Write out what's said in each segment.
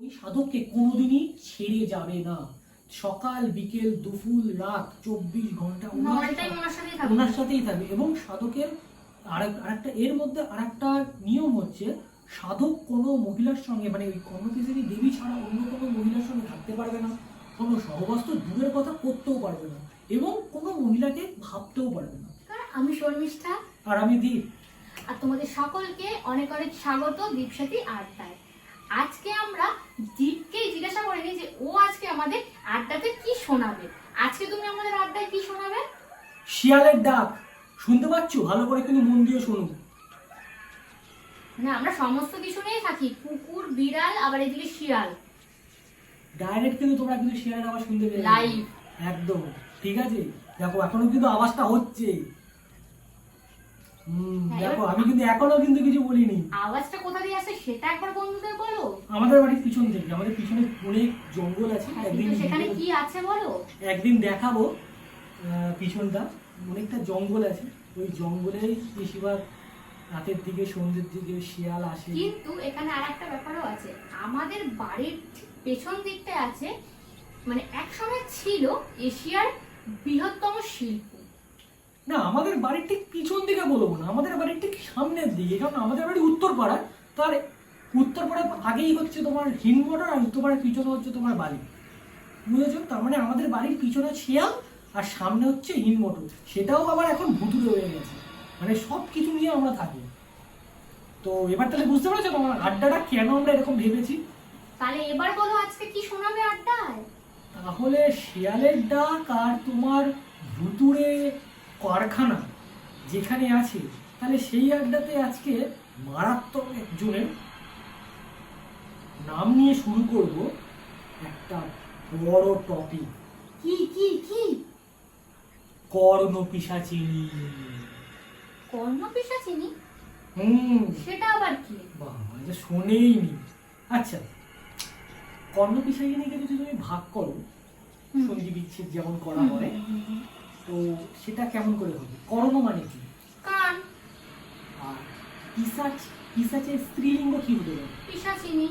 ওই সাধককে কোনোদিনই ছেড়ে যাবে না। সকাল বিকেল দুপুর রাত চব্বিশ ঘণ্টা ওনার সাথেই থাকবে। এবং সাধকের আরেক- আরেকটা এর মধ্যে আরেকটা নিয়ম হচ্ছে সাধক কোনো মহিলার সঙ্গে মানে ওই কর্ণপিসিনী দেবী ছাড়া অন্য কোনো মহিলার সঙ্গে থাকতে পারবে না। কোনো সহবাস্ত দূরের কথা করতেও পারবে না। এবং কোনো মহিলাকে ভাবতেও পারবে না। আর আমি শর্মিষ্ঠা। আর আমি দীপ। আর তোমাদের সকলকে অনেক অনেক স্বাগত দীপসাথী আড্ডায়। আজকে আমরা দীপকে জিজ্ঞাসা করিনি যে ও আজকে আমাদের আড্ডাতে কি শোনাবে? আজকে তুমি আমাদের আড্ডায় কি শোনাবে? শিয়ালের ডাক। শুনতে পাচ্ছ? ভালো করে কিন্তু মন দিয়ে শুনুন মানে আমরা সমস্ত কিছু নিয়েই থাকি। কুকুর বিড়াল আবার এদিকে শিয়াল। ডাইরেক্ট কিন্তু তোমরা কিন্তু শিয়ালের আওয়াজ শুনতে পেলে লাইভ একদম। ঠিক আছে? দেখো এখনও কিন্তু আওয়াজটা হচ্ছে। দেখো আমি কিন্তু এখনও কিন্তু কিছু বলিনি। আওয়াজটা কোথা দিয়ে আসে সেটা একবার বন্ধুদের বলো। আমাদের বাড়ির পিছন থেকে আমাদের পিছনে অনেক জঙ্গল আছে হ্যাঁ, একদিন সেখানে কি আছে বলো? একদিন দেখাবো পিছনটা। অনেকটা জঙ্গল আছে ওই জঙ্গলেই বেশিরভাগ রাতের দিকে সন্ধ্যের দিকে শিয়াল আসে। কিন্তু এখানে আর একটা ব্যাপারও আছে। আমাদের বাড়ির পেছন দিকটা আছে মানে এক সময় ছিল এশিয়ার বৃহত্তম শিল্প। না আমাদের বাড়ির ঠিক পিছন দিকে বলব না আমাদের বাড়ির ঠিক সামনের দিকে কারণ আমাদের বাড়ি উত্তরপাড়া তার উত্তরপাড়া আগেই হচ্ছে তোমার হিনমোটর আর উত্তরপাড়ার পিছনে হচ্ছে তোমার বাড়ি বুঝেছ? তার মানে আমাদের বাড়ির পিছনে শিয়াল আর সামনে হচ্ছে হিনমোটর সেটাও আবার এখন ভুতুরে হয়ে গেছে। মানে সব কিছু নিয়ে আমরা থাকি। তো এবার তাহলে বুঝতে পারছ তোমার আড্ডাটা কেন আমরা এরকম ভেবেছি? তাহলে এবার বলো আজকে কি শোনাবে আড্ডায়? তাহলে শিয়ালের ডাক আর তোমার ভুতুরে কারখানা যেখানে আছে তাহলে সেই আড্ডাতে আজকে মারাত্মক একজনের নাম নিয়ে শুরু করব একটা বড় টপিক কি কি কি? কর্ণ পিসাচিনী। কর্ণ পিসাচিনি? হুম। সেটা আবার কি? বাবা এটা শোনেইনি আচ্ছা কর্ণ পিসাচিনীকে যদি তুমি ভাগ করো। সন্ধি বিচ্ছেদ যেমন করা হয় তো সেটা কেমন করে হবে? কর্ণ মানে কি? কান। আর পিসাচ পিসাচের স্ত্রীলিঙ্গ কি হতে পারে? পিসাচিনি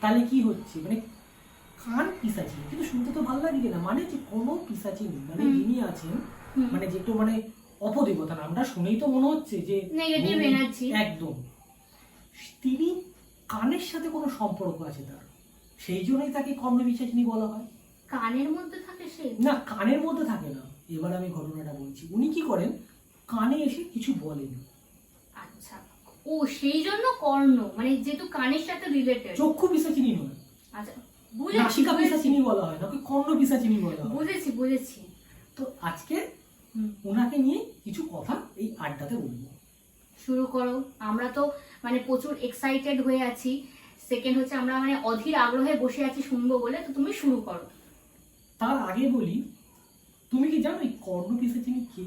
তাহলে কি হচ্ছে? মানে কান পিসাচিনি কিন্তু শুনতে তো ভালো লাগে না। মানে যে কোনো পিসাচিনি মানে যিনি আছেন মানে মানে অপদেবতা নামটা শুনেই তো মনে হচ্ছে যে উনি- energy। একদম। তিনি কানের সাথে কোনো সম্পর্ক আছে তার? সেই জন্যই তাকে পিসাচিনি বলা হয়। কানের মধ্যে থাকে সে? না কানের মধ্যে থাকে না। এবার আমি ঘটনাটা বলছি। উনি কি করেন? কানে এসে কিছু বলেন। আচ্ছা। ও সেই জন্য কর্ণ মানে যেহেতু কানের সাথে রিলেটেড চক্ষু পিসাচিনি নয়। আচ্ছা নাসিকা বুঝেছি। পিসাচিনি বলা হয় নাকি কর্ণ পিসাচিনি বলা হয়। বুঝেছি বুঝেছি। তো আজকে। ওনাকে নিয়ে কিছু কথা এই আড্ডাতে বলব। শুরু করো। আমরা তো মানে প্রচুর এক্সাইটেড হয়ে আছি। সেকেন্ড হচ্ছে আমরা মানে অধীর আগ্রহে বসে আছি শুনব বলে তো তুমি শুরু করো। তার আগে বলি তুমি কি জানো এই কর্ণ পিসাচিনি কে?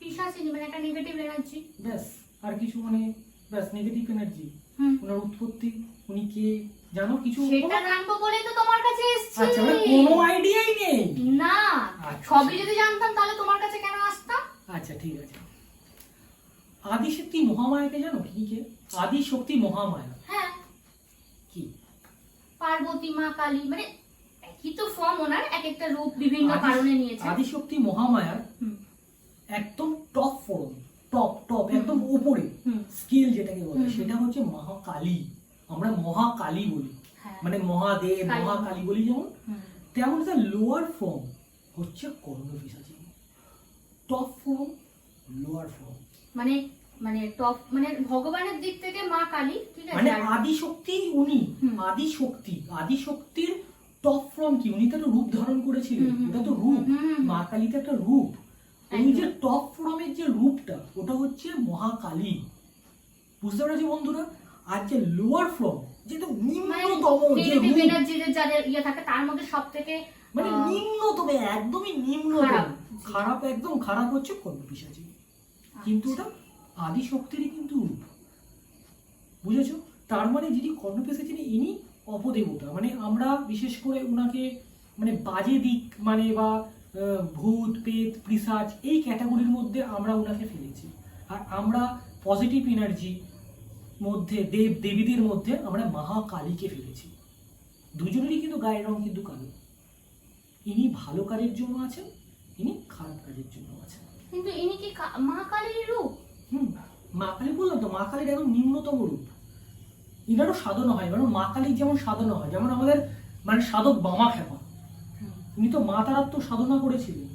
পিসাচিনি মানে একটা নেগেটিভ এনার্জি ব্যাস আর কিছু মানে ব্যাস নেগেটিভ এনার্জি ওনার উৎপত্তি উনি কে জানো কিছু? সেটা জানব বলেই তো তোমার কাছে এসেছি। আচ্ছা মানে কোনো আইডিয়াই নেই। না আচ্ছা। সবই যদি জানতাম তাহলে তোমার কাছে কেন আসতাম? আচ্ছা ঠিক আছে। আদিশক্তি মহামায়াকে জানো? কি কে? আদিশক্তি মহামায়া। হ্যাঁ। কি? পার্বতী মা কালী মানে একই তো ফর্ম ওনার এক একটা রূপ বিভিন্ন কারণে নিয়েছে। আদিশক্তি মহামায়ার একদম টপ ফর্ম টপ টপ একদম উপরে। স্কিল যেটাকে বলে সেটা হচ্ছে মহাকালী। আমরা মহাকালী বলি। হ্যাঁ, মানে মহাদেব মহাকালী বলি যেমন। তেমন তার লোয়ার ফর্ম হচ্ছে Karna Pishachini top form lower form মানে মানে টপ মানে ভগবানের দিক থেকে মা কালী ঠিক আছে? মানে আর- আদিশক্তি উনি। হুম। আদিশক্তি আদিশক্তির টপ ফর্ম কি? উনি তো একটা রূপ ধারণ করেছিলেন। ওটা তো রূপ। মা কালী তো একটা রূপ। উনি যে টপ ফর্মের যে রূপটা ওটা হচ্ছে মহাকালী। বুঝতে পারছি বন্ধুরা? আর যে লোয়ার ফর্ম যেটা নিম্নতম যে যাদের ইয়ে থাকে তার মধ্যে সব থেকে মানে নিম্নতম একদমই নিম্নতম। খারাপ। একদম খারাপ হচ্ছে কর্ণ পিসাচী। কিন্তু ওটা আদি শক্তিরই কিন্তু রূপ। বুঝেছ? তার মানে যিনি কর্ণ পিসাচিনী ইনি অপদেবতা। মানে আমরা বিশেষ করে ওনাকে মানে বাজে দিক মানে বা ভূত পেত পিসাচ এই ক্যাটাগরির মধ্যে আমরা ওনাকে ফেলেছি। আর আমরা পজিটিভ এনার্জি মধ্যে দেব দেবীদের মধ্যে আমরা মহাকালীকে ফেলেছি। দুজনেরই কিন্তু গায়ের রং কিন্তু কালো। ইনি ভালো কাজের জন্য আছেন ইনি খারাপ কাজের জন্য আছেন। কিন্তু ইনি কি কা- মা কালীর রূপ? হুম মা কালী বললাম তো মা কালীর একদম নিম্নতম রূপ। ইনারও সাধনা হয় মানে মা কালীর যেমন সাধনা হয় যেমন আমাদের মানে সাধক বামা খেপা উনি তো মা তারার তো সাধনা করেছিলেন।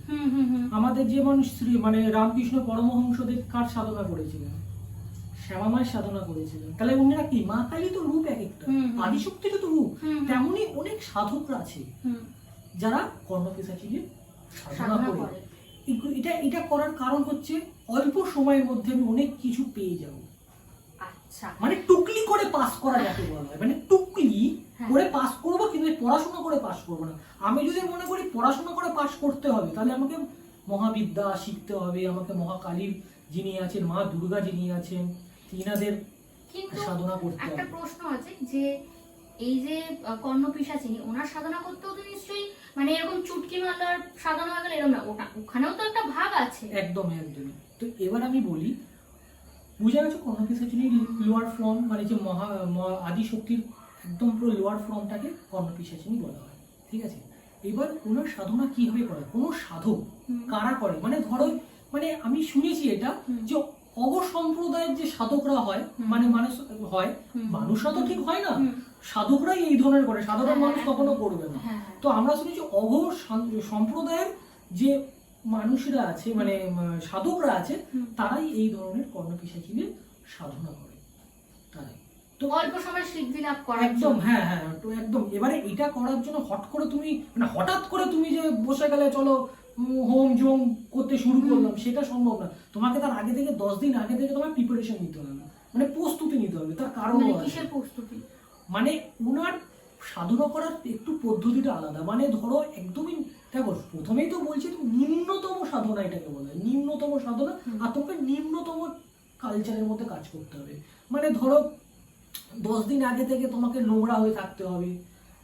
আমাদের যেমন শ্রী মানে রামকৃষ্ণ পরমহংসদেব কার সাধনা করেছিলেন? শ্যামামায় সাধনা করেছিলেন। তাহলে উনারা কি? মা কালী তো রূপ এক একটা। আদিশক্তিরও তো রূপ। হুম। অনেক সাধকরা আছে। যারা কর্ণপেশাচিকে সাধনা সাধনা করে। এটা এটা করার কারণ হচ্ছে অল্প সময়ের মধ্যে আমি অনেক কিছু পেয়ে যাব। আচ্ছা। মানে টুকলি করে পাস করা যাকে বলা হয়। মানে টুকলি হ্যাঁ। করে পাস করব কিন্তু পড়াশোনা করে পাস করব না। আমি যদি মনে করি পড়াশোনা করে পাস করতে হবে তাহলে আমাকে মহাবিদ্যা শিখতে হবে। আমাকে মহাকালীর যিনি আছেন মা দুর্গা যিনি আছেন তিনাদের সাধনা করতে একটা প্রশ্ন আছে যে এই যে আহ, কর্ণ পিসাচিনি ওনার সাধনা করতেও তো নিশ্চয়ই মানে এরকম চুটকি মালার সাধনা হয়ে গেলে এরকম না। ওখানেও তো একটা ভাগ আছে। একদম একদমই। তো এবার আমি বলি বুঝা গেছে কোনো কিছু কর্ণপিসাচিনী লোয়ার ফর্ম মানে যে মহা ম- আদি শক্তির একদম পুরো লোয়ার ফর্মটাকে কর্ণপিসাচিনী বলা হয়। ঠিক আছে? এবার ওনার সাধনা কীভাবে করে? কোনো সাধক কারা করে? মানে ধরো মানে আমি শুনেছি এটা যে অগ সম্প্রদায়ের যে সাধকরা হয় মানে মানুষ হয় মানুষরা তো ঠিক হয় না। সাধকরাই এই ধরনের করে। সাধারণ হ্যাঁ, মানুষ কখনো হ্যাঁ। করবে না। হ্যাঁ। তো আমরা শুনেছি অঘ সম্প্রদায়ের যে মানুষরা আছে মানে সাধকরা আছে তারাই এই ধরনের কর্ণপিসাচিনের সাধনা করে। তারাই। তো অল্প সময় সিদ্ধি লাভ একদম হ্যাঁ হ্যাঁ তো একদম। এবারে এটা করার জন্য হট করে তুমি মানে হঠাৎ করে তুমি যে বসে গেলে চলো হোম জোম করতে শুরু করলাম সেটা সম্ভব না। তোমাকে তার আগে থেকে দশ দিন আগে থেকে তোমার প্রিপারেশন নিতে হবে। মানে প্রস্তুতি নিতে হবে তার কারণ মানে কিসের প্রস্তুতি? মানে উনার সাধনা করার একটু পদ্ধতিটা আলাদা। মানে ধরো একদমই দেখো প্রথমেই তো বলছি নিম্নতম সাধনা এটাকে বলা। নিম্নতম সাধনা আর তোমাকে নিম্নতম কালচারের মধ্যে কাজ করতে হবে। মানে ধরো দশ দিন আগে থেকে তোমাকে নোংরা হয়ে থাকতে হবে।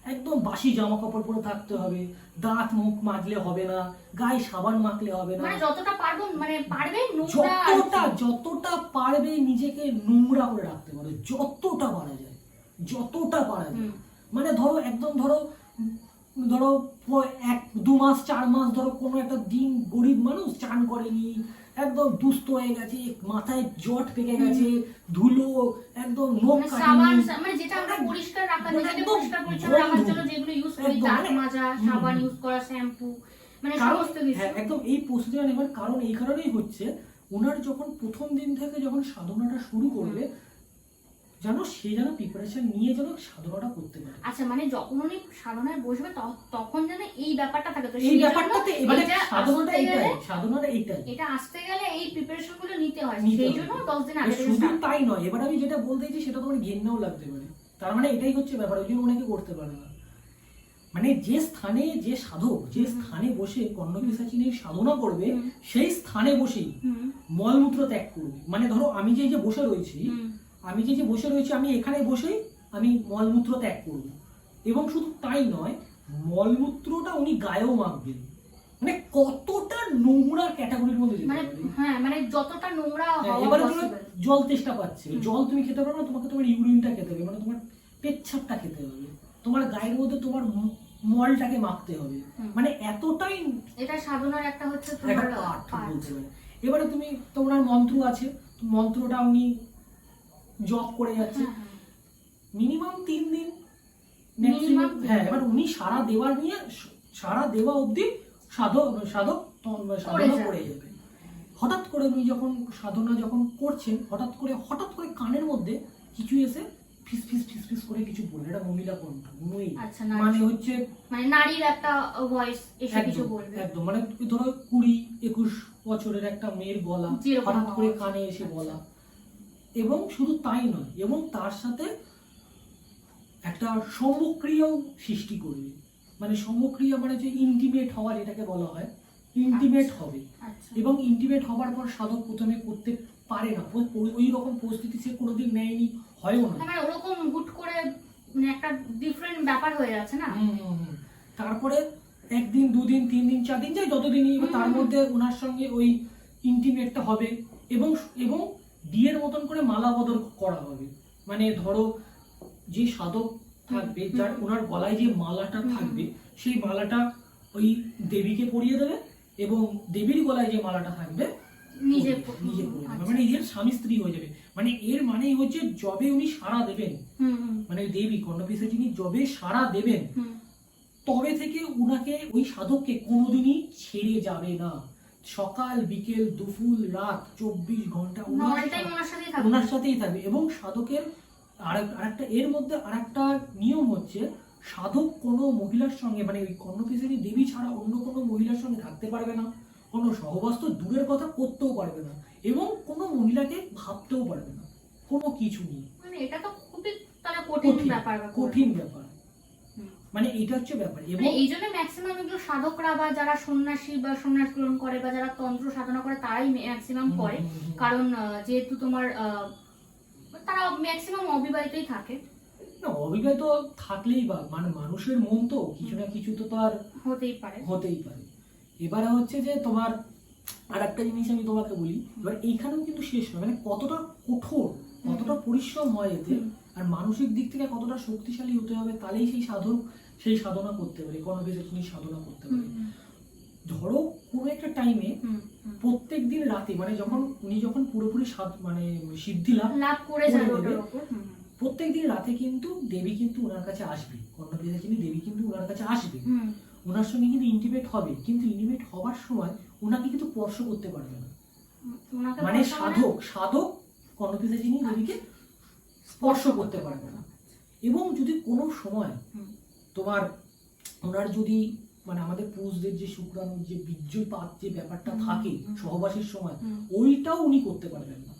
একদম বাসি জামা কাপড় পরে থাকতে হবে। দাঁত মুখ মাজলে হবে না গায়ে সাবান মাখলে হবে না। মানে যতটা পারব মানে পারবে যতটা যতটা পারবে নিজেকে নোংরা করে রাখতে পারো যতটা পারা যায় যতটা পারা যায়। মানে ধরো একদম ধরো ধরো এক দু মাস চার মাস ধরো কোনো একটা দিন গরিব মানুষ চান করেনি একদম দুস্থ হয়ে গেছে মাথায় জট পেকে গেছে ধুলো একদম নখ মানে সাবান মানে যেটা আমরা পরিষ্কার রাখা নিজেকে একদম পরিষ্কার পরিচ্ছন্ন রাখার জন্য যেগুলো ইউজ করি দাঁত মানে- মাজা সাবান ইউজ করা শ্যাম্পু মানে সমস্ত কিছু। হ্যাঁ একদম এই নেবার কারণ এই কারণেই হচ্ছে ওনার যখন প্রথম দিন থেকে যখন সাধনাটা শুরু করবে যেন সে যেন প্রিপারেশন নিয়ে যেন সাধনাটা করতে পারে। আচ্ছা মানে যখন উনি সাধনায় বসবে তখন যেন এই ব্যাপারটা থাকে। তো এই ব্যাপারটাতে এবারে সাধনাটা এইটাই সাধনাটা এইটাই। এটা আসতে গেলে এই প্রিপারেশনগুলো নিতে হয়। সেই জন্য দশ দিন আগে শুধু তাই নয় এবার আমি যেটা বলতে চাইছি সেটা তোমার ঘেন্নাও লাগতে পারে তার মানে এটাই হচ্ছে ব্যাপার ওই জন্য অনেকে করতে পারে না। মানে যে স্থানে যে সাধক যে স্থানে বসে কর্ণপিসাচিনীর সাধনা করবে সেই স্থানে বসেই মলমূত্র ত্যাগ করবে। মানে ধরো আমি যে যে বসে রয়েছি আমি যে যে বসে রয়েছি আমি এখানে বসেই আমি মলমূত্র ত্যাগ করব। এবং শুধু তাই নয় মলমূত্রটা উনি গায়েও মাখবেন। মানে কতটা নোংরা ক্যাটাগরির মধ্যে মানে হ্যাঁ মানে যতটা নোংরা হ্যাঁ, এবারে তুমি জল তেষ্টা পাচ্ছে। জল তুমি খেতে পারো না তোমাকে তোমার ইউরিনটা খেতে হবে মানে তোমার পেচ্ছাপটা খেতে হবে। তোমার গায়ের মধ্যে তোমার মলটাকে মাখতে হবে। মানে এতটাই এটা সাধনার একটা হচ্ছে তোমার এবারে তুমি তোমার মন্ত্র আছে মন্ত্রটা উনি জপ করে যাচ্ছে। হ্যাঁ, হ্যাঁ। মিনিমাম তিন দিন তিন হ্যাঁ এবার উনি সারা নিয়ে সারা দেওয়া অবধি সাধক সাধক সাধনা করে যাবে। হঠাৎ করে উনি যখন সাধনা যখন করছেন হঠাৎ করে হঠাৎ করে কানের মধ্যে কিছু এসে ফিস ফিস ফিস ফিস করে কিছু বলে এটা মহিলা কণ্ঠ নই আচ্ছা মানে হচ্ছে মানে নারীর একটা ভয়েস এসে কিছু একদম বলবে। একদম। মানে ধরো কুড়ি একুশ বছরের একটা মেয়ের বলা হঠাৎ করে কানে এসে আচ্ছা। বলা এবং শুধু তাই নয় এবং তার সাথে একটা সমক্রিয়াও সৃষ্টি করবে। মানে সমক্রিয়া মানে যে ইন্টিমেট হওয়া যেটাকে বলা হয় ইন্টিমেট হবে। আচ্ছা। এবং ইন্টিমেট হবার পর সাধক প্রথমে করতে পারে না। ওই- রকম পরিস্থিতি সে কোনোদিন নেয়নি হয়ও না। হ্যাঁ, মানে ওরকম হুট করে মানে একটা ডিফারেন্ট ব্যাপার হয়ে যাচ্ছে না। তারপরে একদিন দুদিন তিন দিন চার দিন যাই যতদিনই তার। মধ্যে ওনার সঙ্গে ওই ইন্টিমেটটা হবে। এবং এবং বিয়ের মতন করে মালা বদল করা হবে। মানে ধরো যে সাধক থাকবে যার ওনার গলায় যে মালাটা থাকবে সেই মালাটা ওই দেবীকে পরিয়ে দেবে এবং দেবীর গলায় যে মালাটা থাকবে নিজে নিজে আচ্ছা। মানে নিজের স্বামী স্ত্রী হয়ে যাবে। মানে এর মানেই হচ্ছে জবে উনি সাড়া দেবেন। মানে দেবী কর্ণপিসে যিনি জবে সাড়া দেবেন তবে থেকে উনাকে ওই সাধককে কোনোদিনই ছেড়ে যাবে না। সকাল বিকেল দুপুর রাত চব্বিশ ঘণ্টা ওনার সাথেই থাকবে। এবং সাধকের আরেকটা এর মধ্যে আরেকটা নিয়ম হচ্ছে সাধক কোনো মহিলার সঙ্গে মানে ওই কর্ণপিসেরই দেবী ছাড়া অন্য কোনো মহিলার সঙ্গে থাকতে পারবে না। কোনো সহবাস্ত দূরের কথা করতেও পারবে না। এবং কোনো মহিলাকে ভাবতেও পারবে না। কোনো কিছু নিয়ে। মানে এটা তো খুবই কঠিন ব্যাপার। কঠিন। ব্যাপার। মানে এটা হচ্ছে ব্যাপার। এবং মানে এই জন্য ম্যাক্সিমাম এগুলো সাধকরা বা যারা সন্ন্যাসী বা সন্ন্যাস গ্রহণ করে বা যারা তন্ত্র সাধনা করে তারাই ম্যাক্সিমাম করে। কারণ যেহেতু তোমার তারা ম্যাক্সিমাম অবিবাহিতই থাকে। না অভিজ্ঞতা তো থাকলেই বা মানে মানুষের মন তো কিছু না কিছু তো তার হতেই পারে। হতেই পারে। এবারে হচ্ছে যে তোমার আর একটা জিনিস আমি তোমাকে বলি এবার এইখানেও কিন্তু শেষ হয় মানে কতটা কঠোর কতটা পরিশ্রম হয় এতে। আর মানসিক দিক থেকে কতটা শক্তিশালী হতে হবে তাহলেই সেই সাধন সেই সাধনা করতে পারে তিনি সাধনা করতে পারে। ধরো কোনো একটা টাইমে। প্রত্যেক দিন রাতে মানে যখন উনি যখন পুরোপুরি মানে সিদ্ধি লাভ লাভ করে যাবে প্রত্যেক দিন রাতে কিন্তু দেবী কিন্তু ওনার কাছে আসবে। কর্ণপিসাচিনী দেবী কিন্তু ওনার কাছে আসবে। ওনার সঙ্গে কিন্তু ইন্টিমেট হবে। কিন্তু ইন্টিমেট হওয়ার সময় ওনাকে কিন্তু স্পর্শ করতে পারবে না। মানে সাধক সাধক কর্ণপিসাচিনী দেবীকে স্পর্শ করতে পারবে না। এবং যদি কোনো সময় তোমার ওনার যদি মানে আমাদের পুরুষদের যে শুক্রাণু যে বীর্যপাত যে ব্যাপারটা থাকে সহবাসের সময় ওইটাও উনি করতে পারবেন না।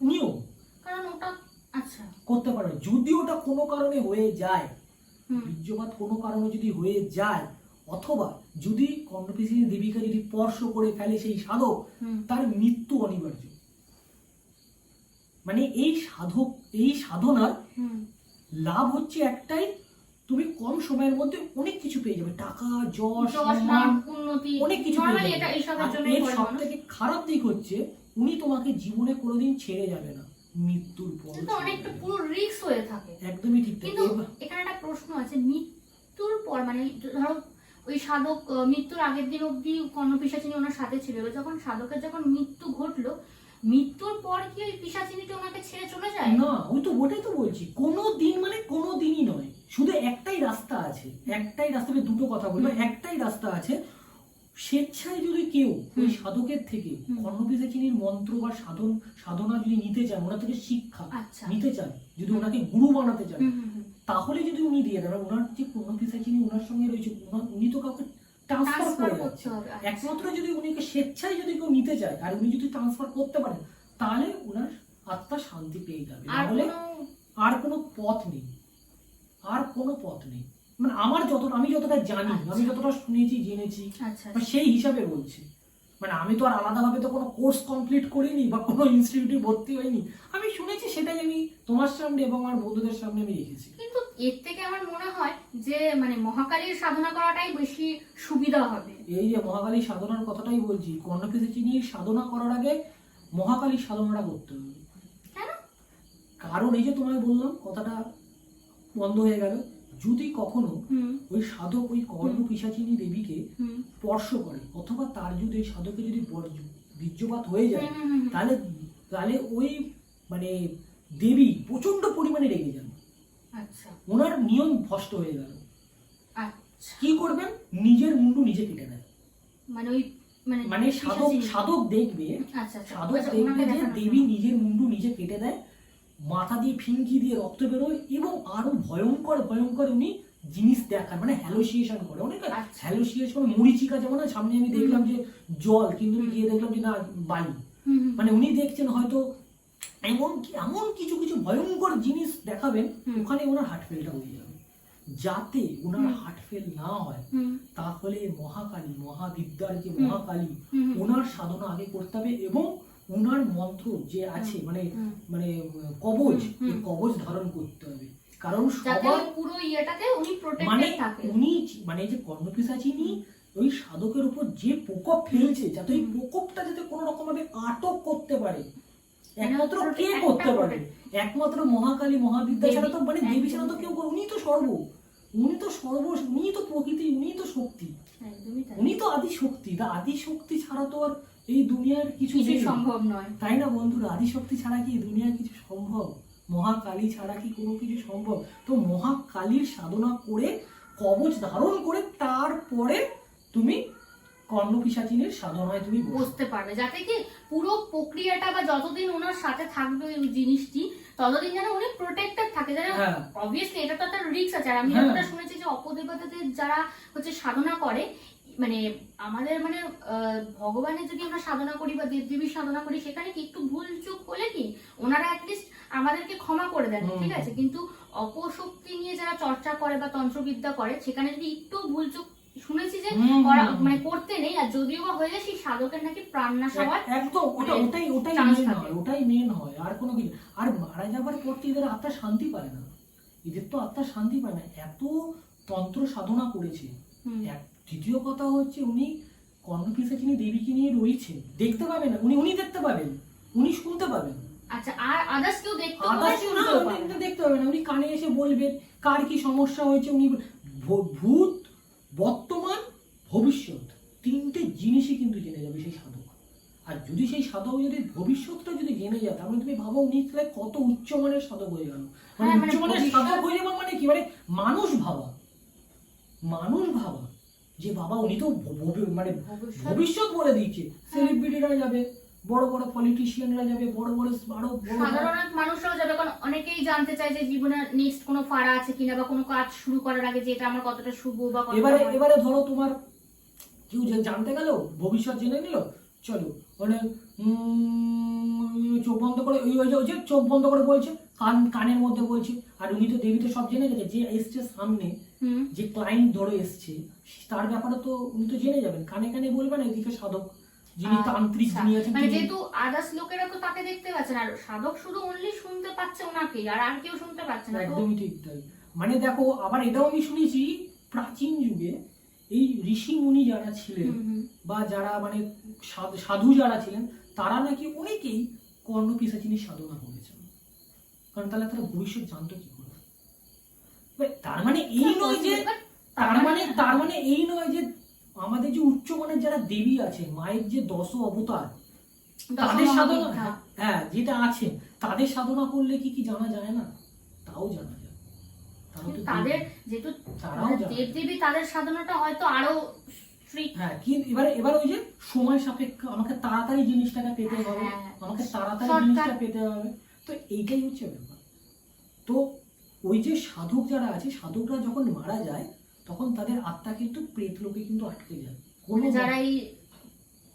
উনিও। কারণ ওটা আচ্ছা। করতে পারবেন যদি ওটা কোনো কারণে হয়ে যায় বীর্যপাত কোনো কারণে যদি হয়ে যায় অথবা যদি কর্ণপিসিনী দেবীকে যদি স্পর্শ করে ফেলে সেই সাধক তার মৃত্যু অনিবার্য। মানে এই সাধক এই সাধনার লাভ হচ্ছে একটাই তুমি কম সময়ের মধ্যে অনেক কিছু পেয়ে যাবে। টাকা যশ মান, উন্নতি অনেক কিছু এর সব থেকে খারাপ দিক হচ্ছে উনি তোমাকে জীবনে কোনোদিন ছেড়ে যাবে না। মৃত্যুর পর অনেকটা পুরো রিস্ক হয়ে থাকে। একদমই ঠিক। কিন্তু এখানে একটা প্রশ্ন আছে মৃত্যুর পর মানে ধরো ওই সাধক মৃত্যুর আগের দিন অব্দি কর্ণপিসাচিনী ওনার সাথে ছিল। এবার যখন সাধকের যখন মৃত্যু ঘটলো মৃত্যুর পর কি ওই পিসাচিনীটা ওনাকে ছেড়ে চলে যায়? না ওই তো ওটাই তো বলছি। কোনো দিন মানে কোনো দিনই নয়। শুধু একটাই রাস্তা আছে। একটাই রাস্তা আমি দুটো কথা বলব। একটাই রাস্তা আছে। স্বেচ্ছায় যদি কেউ ওই সাধকের থেকে হুম। মন্ত্র বা সাধন সাধনা যদি নিতে চান ওনার থেকে শিক্ষা আচ্ছা। নিতে চান যদি ওনাকে গুরু বানাতে চান। তাহলে যদি উনি দিয়ে দেন ওনার যে কর্ণপিসাচিনী ওনার সঙ্গে রয়েছে উনি তো কাউকে ট্রান্সফার করতে হবে আচ্ছা। একমাত্র যদি উনিকে স্বেচ্ছায় যদি কেউ নিতে চায় আর উনি যদি ট্রান্সফার করতে পারেন তাহলে ওনার আত্মা শান্তি পেয়ে যাবে। আর কোনো পথ নেই। আর কোনো পথ নেই। মানে আমার যত আমি যতটা জানি আচ্ছা। আমি যতটা শুনেছি জেনেছি আচ্ছা সেই হিসাবে বলছি। মানে আমি তো আর আলাদাভাবে তো কোনো কোর্স কমপ্লিট করিনি বা কোনো ইনস্টিটিউটে ভর্তি হইনি। আমি শুনেছি সেটাই আমি তোমার সামনে এবং আমার বন্ধুদের সামনে আমি রেখেছি। কিন্তু এর থেকে আমার মনে হয় যে মানে মহাকালীর সাধনা করাটাই বেশি সুবিধা হবে। এই যে মহাকালী সাধনার কথাটাই বলছি কর্ণকেশে চিনির সাধনা করার আগে মহাকালীর সাধনাটা করতে হবে। কারণ এই যে তোমায় বললাম কথাটা বন্ধ হয়ে গেল। যদি কখনো ওই সাধক ওই কর্ণ পিসাচিনী দেবীকে স্পর্শ করে অথবা তার যদি ওই সাধকে যদি বর- বীর্যপাত হয়ে যায়। তাহলে তাহলে ওই মানে দেবী প্রচণ্ড পরিমাণে রেগে যান ওনার নিয়ম ভ্রষ্ট হয়ে গেল। আচ্ছা। কি করবেন? নিজের মুন্ডু নিজে কেটে দেয় মানে ওই মানে মানে সাধক সাধক দেখবে আচ্ছা আচ্ছা। সাধক আচ্ছা, দেখবে যে দেবী নিজের মুন্ডু নিজে কেটে দেয় মাথা দিয়ে ফিঙ্কি দিয়ে রক্ত বেরোয় এবং আরও ভয়ঙ্কর ভয়ঙ্কর উনি জিনিস দেখান মানে হ্যালোসিয়েশন করে। অনেক আচ্ছা। হ্যালোসিয়েশন মরিচিকা যেমন সামনে আমি দেখলাম যে জল কিন্তু গিয়ে দেখলাম যে না বালি। মানে উনি দেখছেন হয়তো এমন এমন কিছু কিছু ভয়ঙ্কর জিনিস দেখাবেন ওখানে ওনার হার্ট ফেলটা হয়ে যাবে। যাতে ওনার হার্ট ফেল না হয় তাহলে মহাকালী মহাবিদ্যার যে মহাকালী ওনার সাধনা আগে করতে হবে এবং ওনার মন্ত্র যে আছে মানে মানে কবচ। কবচ ধারণ করতে হবে। কারণ সবার পুরো ইয়েটাতে উনি মানে প্রোটেক্টেড থাকে। উনি মানে যে কর্ণপিসাচিনী ওই সাধকের উপর যে প্রকোপ ফেলছে যাতে ওই প্রকোপটা যাতে কোনো রকম ভাবে আটক করতে পারে একমাত্র কে করতে পারে? একমাত্র মহাকালী মহাবিদ্যা ছাড়া তো মানে দেবী, ছাড়া তো কেউ করে- উনি তো সর্ব উনি তো সর্ব উনি তো প্রকৃতি উনি তো শক্তি। উনি তো আদি শক্তি আদি শক্তি ছাড়া তো আর এই দুনিয়ার কিছু কিছু সম্ভব নয়। তাই না বন্ধুরা? আদি শক্তি ছাড়া কি দুনিয়ার কিছু সম্ভব? মহাকালী ছাড়া কি কোনো কিছু সম্ভব? তো মহাকালীর সাধনা করে কবচ ধারণ করে তারপরে তুমি কর্ণপিসাচিনের সাধনায় তুমি পারবে। যাতে কি পুরো প্রক্রিয়াটা বা যতদিন ওনার সাথে থাকবে ওই জিনিসটি ততদিন যেন উনি প্রোটেক্টেড থাকে। যেন হ্যাঁ। অবভিয়াসলি এটা তো একটা রিস্ক আছে। আর আমি হ্যাঁ। যতটা শুনেছি যে অপদেবতাদের যারা হচ্ছে সাধনা করে মানে আমাদের মানে ভগবানের যদি আমরা সাধনা করি বা দেবদেবীর সাধনা করি সেখানে কি একটু ভুল চুক হলে কি ওনারা অ্যাটলিস্ট আমাদেরকে ক্ষমা করে দেন ঠিক আছে? কিন্তু অপশক্তি নিয়ে যারা চর্চা করে বা তন্ত্রবিদ্যা করে সেখানে যদি একটু ভুল চুক শুনেছি যে মানে করতে নেই আর যদিও বা হয়ে যায় সেই সাধকের নাকি হওয়ার একদম ওটা মানে ওটাই ওটাই মেন হয় ওটাই মেন হয় আর কোনো কিছু আর মারা যাবার পর তো এদের আত্মা শান্তি পায় না। এদের তো আত্মা শান্তি পায় না। এত তন্ত্র সাধনা করেছে। দ্বিতীয় কথা হচ্ছে উনি কর্ণপিসাচিনী দেবীকে নিয়ে রয়েছেন। দেখতে পাবেন না। উনি উনি দেখতে পাবেন। উনি শুনতে পাবেন। আচ্ছা আর আদার্স কেউ দেখতে পাবেন না উনি কানে এসে বলবেন কার কি সমস্যা হয়েছে? উনি ভূত বর্তমান ভবিষ্যৎ তিনটে জিনিসই কিন্তু জেনে যাবে সেই সাধক। আর যদি সেই সাধক যদি ভবিষ্যৎটা যদি জেনে যায় তাহলে তুমি ভাবো উনি তাহলে কত উচ্চমানের সাধক হয়ে গেল। মানে হ্যাঁ, মানে উচ্চমানের সাধক হয়ে যাওয়া মানে কি? মানে মানুষ ভাবা। মানুষ ভাবা যে বাবা উনি তো ভবি- মানে ভবিষ্যৎ ভবিষ্যৎ বলে দিচ্ছে সেলিব্রিটিরা যাবে। বড় বড় পলিটিশিয়ানরা যাবে বড় বড় আরও সাধারণ মানুষরাও যাবে। কারণ অনেকেই জানতে চায় যে জীবনে নেক্সট কোনো ফাড়া আছে কিনা বা কোনো কাজ শুরু করার আগে যে এটা আমার কতটা শুভ বা এবারে এবারে ধরো তোমার কেউ জানতে গেল ভবিষ্যৎ জেনে নিল চলো। মানে চোখ বন্ধ করে ওই ওই যে- ওই যে চোখ বন্ধ করে বলছে কান কানের মধ্যে বলছে আর উনি তো দেবী তো সব জেনে গেছে যে এসছে সামনে যে ক্লায়েন্ট ধরে এসছে তার ব্যাপারে তো উনি তো জেনে যাবেন। কানে কানে বলবেন এদিকে সাধক। যিনি তান্ত্রিক আচ্ছা। যিনি আছেন মানে যেহেতু আদার্স লোকেরা তো তাকে দেখতে পাচ্ছে না আর সাধক শুধু অনলি শুনতে পাচ্ছে ওনাকে আর আর কেউ শুনতে পাচ্ছে না। একদমই ঠিক তাই। মানে দেখো আবার এটাও আমি শুনেছি প্রাচীন যুগে এই ঋষি মুনি যারা ছিলেন। বা যারা মানে সাধু- যারা ছিলেন তারা নাকি অনেকেই কর্ণ পিসাচিনীর সাধনা করেছেন। কারণ তাহলে তারা ভবিষ্যৎ জানতো কি করে? তার মানে এই নয় যে তার মানে তার মানে এই নয় যে আমাদের যে উচ্চমানের যারা দেবী আছে মায়ের যে দশ অবতার তাদের সাধনা হ্যাঁ যেটা আছে তাদের সাধনা করলে কি কি জানা যায় না? তাও জানা যায়। তাদের যেহেতু তারাও জানে। দেবদেবী তাদের সাধনাটা হয়তো আরও। হ্যাঁ কি এবারে এবার ওই যে সময় সাপেক্ষ আমাকে তাড়াতাড়ি জিনিসটাকে পেতে হবে। হ্যাঁ। আমাকে তাড়াতাড়ি জিনিসটা পেতে হবে। তো এইটাই হচ্ছে ব্যাপার। তো ওই যে সাধক যারা আছে সাধকরা যখন মারা যায় তখন তাদের আত্মা কিন্তু প্রেত লোকে কিন্তু আটকে যায়। কোনো মানে যারা এই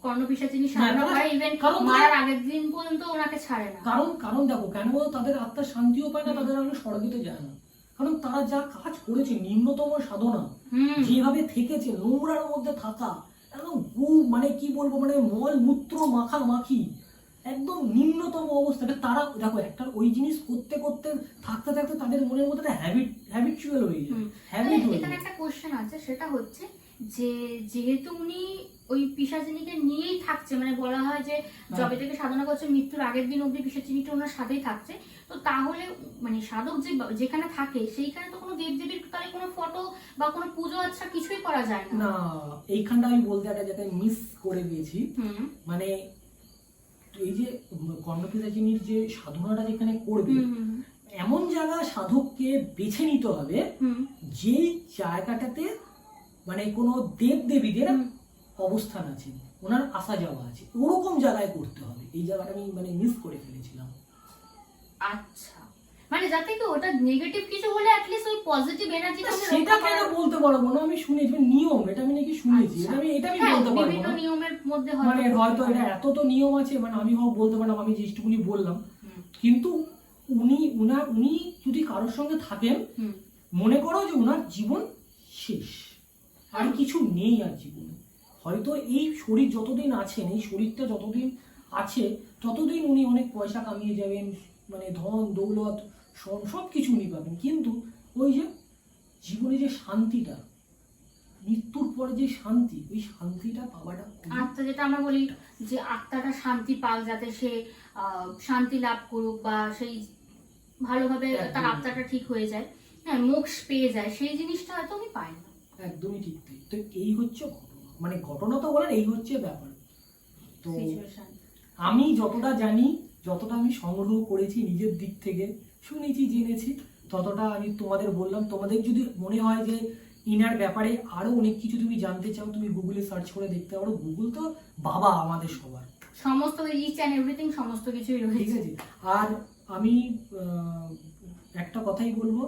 কর্ণপিসাচিনী হ্যাঁ, সাধনা করে ইভেন কারণ মারার আগের দিন পর্যন্ত ওনাকে ছাড়ে না। কারণ কারণ দেখো কেন তাদের শান্তিও পায় না তাদের আলো স্বর্গেতে যায় না। কারণ তারা যা কাজ করেছে নিম্নতম সাধনা যেভাবে থেকেছে নোংরার মধ্যে থাকা একদম গু মানে কি বলব? মানে মল মূত্র মাখা মাখি একদম নিম্নতম অবস্থাটা তারা দেখো একটা ওই জিনিস করতে করতে থাকতে থাকতে তাদের মনের মধ্যে একটা হ্যাবিট হ্যাবিচুয়াল হয়ে যায়। হ্যাবিট হয়ে এখানে একটা কোশ্চেন আছে সেটা হচ্ছে যে যেহেতু উনি ওই পিসাচিনীকে নিয়েই থাকছে মানে বলা হয় যে যবে থেকে সাধনা করছে মৃত্যুর আগের দিন অবধি পিসাচিনীটা ওনার সাথেই থাকছে তো তাহলে মানে সাধক যে যেখানে থাকে সেইখানে তো কোনো দেবদেবীর তাহলে কোনো ফটো বা কোনো পুজো আচ্ছা কিছুই করা যায় না। না এইখানটা আমি বলতে একটা জায়গায় মিস করে গিয়েছি হুম। মানে এই যে কর্ণপিতাচিনীর যে সাধনাটা যেখানে করবে এমন জায়গা সাধককে বেছে নিতে হবে যে জায়গাটাতে মানে কোনো দেব দেবীদের অবস্থান আছে ওনার আসা যাওয়া আছে ওরকম জায়গায় করতে হবে। এই জায়গাটা আমি মানে মিস করে ফেলেছিলাম। আচ্ছা। মানে যাতে কি ওটা নেগেটিভ কিছু হলে অ্যাটলিস্ট ওই পজিটিভ এনার্জিটা সেটা কেন বলতে পারব না? আমি শুনেছি নিয়ম এটা আমি নাকি শুনেছি এটা আমি এটা আমি হ্যাঁ, বলতে পারব বিভিন্ন নিয়মের মধ্যে হয় মানে হয়তো এটা এত তো নিয়ম আছে মানে আমি হোক বলতে পারলাম আমি যেটুকুনি বললাম। কিন্তু উনি উনার উনি যদি কারোর সঙ্গে থাকেন মনে করো যে ওনার জীবন শেষ। আর কিছু নেই আর জীবনে। হয়তো এই শরীর যতদিন আছেন এই শরীরটা যতদিন আছে ততদিন উনি অনেক পয়সা কামিয়ে যাবেন মানে ধন দৌলত সব সব কিছু উনি পাবেন। কিন্তু ওই যে জীবনে যে শান্তিটা মৃত্যুর পরে যে শান্তি ওই শান্তিটা পাওয়াটা আত্মা যেটা আমরা বলি যে আত্মাটা শান্তি পাক যাতে সে শান্তি লাভ করুক বা সেই ভালোভাবে তার আত্মাটা ঠিক হয়ে যায়। হ্যাঁ মোক্ষ পেয়ে যায় সেই জিনিসটা হয়তো আমি পাই না। একদমই ঠিক তাই তো এই হচ্ছে ঘটনা। মানে ঘটনা তো বলেন এই হচ্ছে ব্যাপার। তো আমি যতটা জানি যতটা আমি সংগ্রহ করেছি নিজের দিক থেকে শুনেছি জেনেছি। ততটা আমি তোমাদের বললাম। তোমাদের যদি মনে হয় যে ইনার ব্যাপারে আরও অনেক কিছু তুমি জানতে চাও তুমি গুগলে সার্চ করে দেখতে পারো। গুগল তো বাবা আমাদের সবার। সমস্ত ইচ অ্যান্ড এভরিথিং সমস্ত কিছুই ঠিক রয়েছে আছে? আর আমি একটা কথাই বলব।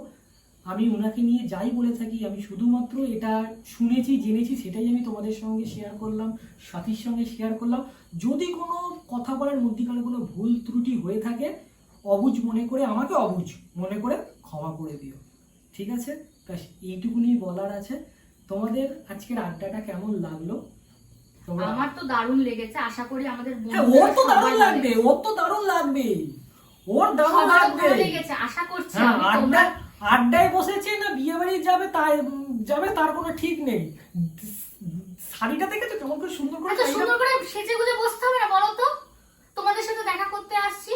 আমি ওনাকে নিয়ে যাই বলে থাকি আমি শুধুমাত্র এটা শুনেছি জেনেছি সেটাই আমি তোমাদের সঙ্গে শেয়ার করলাম সাথীর সঙ্গে শেয়ার করলাম। যদি কোনো কথা বলার মধ্যিখানে কোনো ভুল ত্রুটি হয়ে থাকে অবুঝ মনে করে আমাকে অবুঝ মনে করে ক্ষমা করে দিও। ঠিক আছে? ব্যাস এইটুকুনি বলার আছে। তোমাদের আজকের আড্ডাটা কেমন লাগল? আমার তো দারুণ লেগেছে আশা করি আমাদের হ্যাঁ ওর তো দারুণ লাগবে ওর তো দারুণ লাগবে। ওর দারুণ লাগবে। লেগেছে আশা করছি হ্যাঁ আড্ডা আড্ডায় বসেছে না বিয়ে বাড়ি যাবে তাই যাবে তার কোনো ঠিক নেই। শাড়িটা দেখেছ? কেমন করে সুন্দর করে সুন্দর করে সেজে গুজে বসতে হবে না বলো তো? তোমাদের সাথে দেখা করতে আসছি।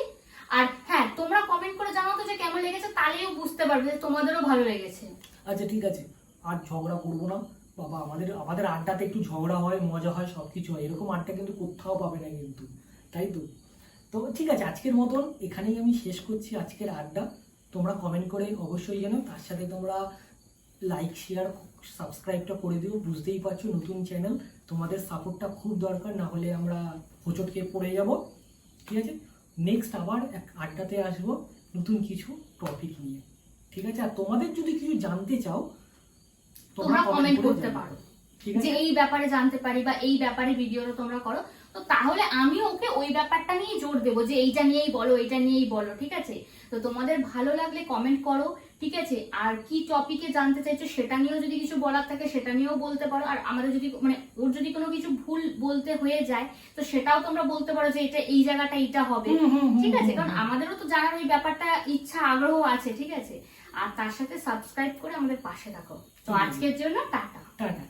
আর হ্যাঁ তোমরা কমেন্ট করে জানাও তো যে কেমন লেগেছে, তাহলেও বুঝতে পারবে যে তোমাদেরও ভালো লেগেছে। আচ্ছা ঠিক আছে। আর ঝগড়া করব না। বাবা, আমাদের আমাদের আড্ডাতে একটু ঝগড়া হয়, মজা হয় সব কিছু হয়। এরকম আড্ডা কিন্তু কোথাও পাবে না কিন্তু। তাই তো? তো ঠিক আছে, আজকের মতন এখানেই আমি শেষ করছি আজকের আড্ডা। তোমরা কমেন্ট করে অবশ্যই জানো তার সাথে তোমরা লাইক শেয়ার সাবস্ক্রাইবটা করে দিও। বুঝতেই পারছ, নতুন চ্যানেল তোমাদের সাপোর্টটা খুব দরকার, না হলে আমরা হোঁচট খেয়ে পড়ে যাব। ঠিক আছে? নেক্সট আবার এক আড্ডাতে আসব নতুন কিছু টপিক নিয়ে। ঠিক আছে? আর তোমাদের যদি কিছু জানতে চাও তোমরা কমেন্ট করতে পারো। ঠিক যে এই ব্যাপারে জানতে পারি বা এই ব্যাপারে ভিডিওটা তোমরা করো। তো তাহলে আমি ওকে ওই ব্যাপারটা নিয়ে জোর দেবো যে এইটা নিয়েই বলো এইটা নিয়েই বলো ঠিক আছে? তো তোমাদের ভালো লাগলে কমেন্ট করো। ঠিক আছে? আর কি টপিকে জানতে চাইছো সেটা নিয়েও যদি কিছু বলার থাকে সেটা নিয়েও বলতে পারো। আর আমাদের যদি মানে ওর যদি কোনো কিছু ভুল বলতে হয়ে যায় তো সেটাও তোমরা বলতে পারো যে এটা এই জায়গাটা এটা হবে। ঠিক আছে? কারণ আমাদেরও তো জানার ওই ব্যাপারটা ইচ্ছা আগ্রহ আছে ঠিক আছে? আর তার সাথে সাবস্ক্রাইব করে আমাদের পাশে থাকো। তো আজকের জন্য টাটা। টাটা।